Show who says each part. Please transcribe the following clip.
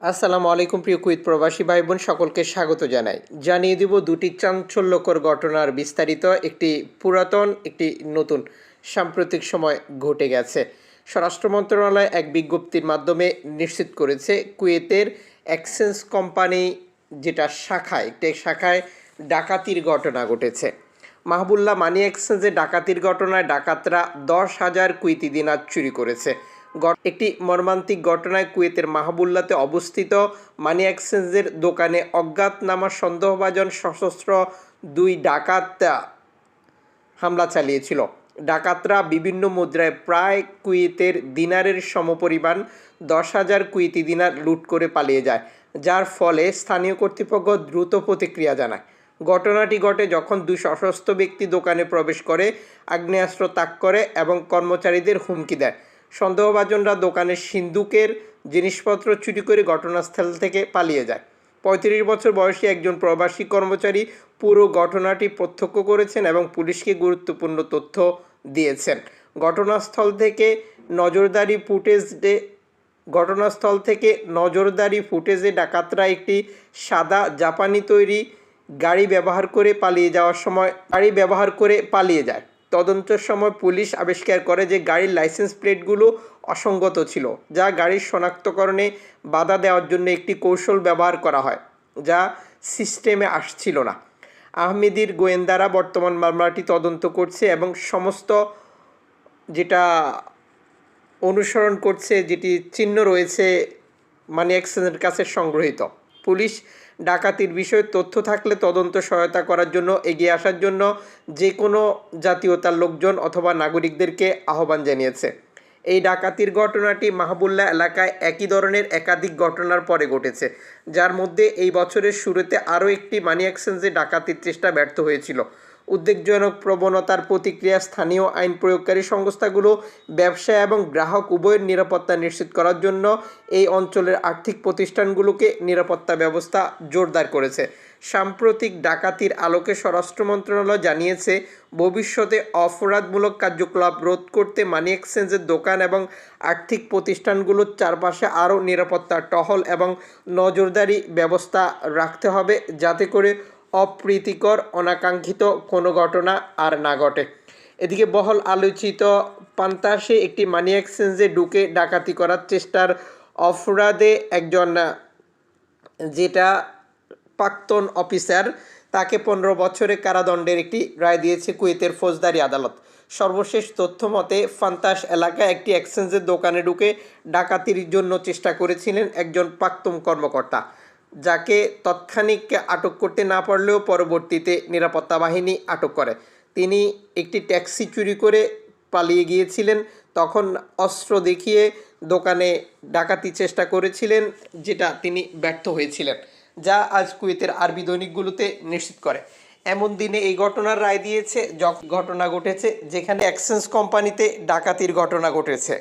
Speaker 1: আসসালামু আলাইকুম, প্রিয় কুইত প্রবাসী ভাই বোন সকলকে স্বাগত জানাই। জানিয়ে দিব দুটি চাঞ্চল্যকর ঘটনার বিস্তারিত। একটি পুরাতন, একটি নতুন। সাম্প্রতিক সময় ঘটে গেছে। স্বরাষ্ট্র মন্ত্রণালয় এক বিজ্ঞপ্তির মাধ্যমে নিশ্চিত করেছে, কুয়েতের এক্সচেঞ্জ কোম্পানি যেটা শাখায়, একটি শাখায় ডাকাতির ঘটনা ঘটেছে। মাহবুল্লাহ মানি এক্সচেঞ্জে ডাকাতির ঘটনায় ডাকাতরা দশ হাজার কুইতি দিনার চুরি করেছে। একটি মর্মান্তিক ঘটনায় কুয়েতের মাহবুল্লাতে অবস্থিত মানি এক্সচেঞ্জের দোকানে অজ্ঞাতনামা সন্দেহভাজন সশস্ত্র দুই ডাকাত হামলা চালিয়েছিল। ডাকাতরা বিভিন্ন মুদ্রায় প্রায় কুয়েতের দিনারের সমপরিমাণ দশ হাজার কুয়েতি দিনার লুট করে পালিয়ে যায়, যার ফলে স্থানীয় কর্তৃপক্ষ দ্রুত প্রতিক্রিয়া জানায়। ঘটনাটি ঘটে যখন দুই সশস্ত্র ব্যক্তি দোকানে প্রবেশ করে আগ্নেয়াস্ত্র তাক করে এবং কর্মচারীদের হুমকি দেয়। সন্দেহভাজনরা দোকানের সিন্দুকের জিনিসপত্র চুরি করে ঘটনাস্থল থেকে পালিয়ে যায়। পঁয়ত্রিশ বছর বয়সী একজন প্রবাসী কর্মচারী পুরো ঘটনাটি প্রত্যক্ষ করেছেন এবং পুলিশকে গুরুত্বপূর্ণ তথ্য দিয়েছেন। ঘটনাস্থল থেকে নজরদারি ফুটেজে, ঘটনাস্থল থেকে নজরদারি ফুটেজে ডাকাতরা একটি সাদা জাপানি তৈরি গাড়ি ব্যবহার করে পালিয়ে যাওয়ার সময় গাড়ি ব্যবহার করে পালিয়ে যায়। তদন্তের সময় পুলিশ আবিষ্কার করে যে গাড়ির লাইসেন্স প্লেটগুলো অসঙ্গত ছিল, যা গাড়ির শনাক্তকরণে বাধা দেওয়ার জন্য একটি কৌশল ব্যবহার করা হয়, যা সিস্টেমে আসছিল না। আহমেদির গোয়েন্দারা বর্তমান মামলাটি তদন্ত করছে এবং সমস্ত যেটা অনুসরণ করছে, যেটি চিহ্ন রয়েছে মানি এক্সচেঞ্জের কাছে সংগৃহীত। পুলিশ ডাকাতির বিষয়ে তথ্য থাকলে তদন্ত সহায়তা করার জন্য এগিয়ে আসার জন্য যে কোনো জাতীয়তার লোকজন অথবা নাগরিকদেরকে আহ্বান জানিয়েছে। এই ডাকাতির ঘটনাটি মাহবুল্লা এলাকায় একই ধরনের একাধিক ঘটনার পরে ঘটেছে, যার মধ্যে এই বছরের শুরুতে আরও একটি মানি এক্সচেঞ্জে ডাকাতির চেষ্টা ব্যর্থ হয়েছিল। উদ্বেগজনক প্রবণতার প্রতিক্রিয়া স্থানীয় আইন প্রয়োগকারী সংস্থাগুলো, ব্যবসা এবং গ্রাহক উভয়ের নিরাপত্তা নিশ্চিত করার জন্য এই অঞ্চলের আর্থিক প্রতিষ্ঠানগুলোকে নিরাপত্তা ব্যবস্থা জোরদার করেছে। সাম্প্রতিক ডাকাতির আলোকে স্বরাষ্ট্র মন্ত্রণালয় জানিয়েছে, ভবিষ্যতে অপরাধমূলক কার্যকলাপ রোধ করতে মানি এক্সচেঞ্জের দোকান এবং আর্থিক প্রতিষ্ঠানগুলোর চারপাশে আরও নিরাপত্তা টহল এবং নজরদারি ব্যবস্থা রাখতে হবে, যাতে করে অপ্রীতিকর, অনাকাঙ্ক্ষিত কোনো ঘটনা আর না ঘটে। এদিকে বহল আলোচিত পান্তাসে একটি মানি এক্সচেঞ্জে ঢুকে ডাকাতি করার চেষ্টার অপরাধে একজন, যেটা প্রাক্তন অফিসার, তাকে পনেরো বছরের কারাদণ্ডের একটি রায় দিয়েছে কুয়েতের ফৌজদারি আদালত। সর্বশেষ তথ্য মতে ফান্তাস এলাকায় একটি এক্সচেঞ্জের দোকানে ঢুকে ডাকাতির জন্য চেষ্টা করেছিলেন একজন প্রাক্তন কর্মকর্তা। যাকে তৎক্ষণিক আটক করতে না পারলেও পরবর্তীতে নিরাপত্তা বাহিনী আটক করে। তিনি একটি ট্যাক্সি চুরি করে পালিয়ে গিয়েছিলেন। তখন অস্ত্র দেখিয়ে দোকানে ডাকাতি চেষ্টা করেছিলেন, যেটা তিনি ব্যর্থ হয়েছিলেন, যা আজ কুয়েতের আরবি দৈনিকগুলোতে নিশ্চিত করে। এমন দিনে এই ঘটনার রায় দিয়েছে ঘটনা ঘটেছে, যেখানে এক্সচেঞ্জ কোম্পানিতে ডাকাতির ঘটনা ঘটেছে।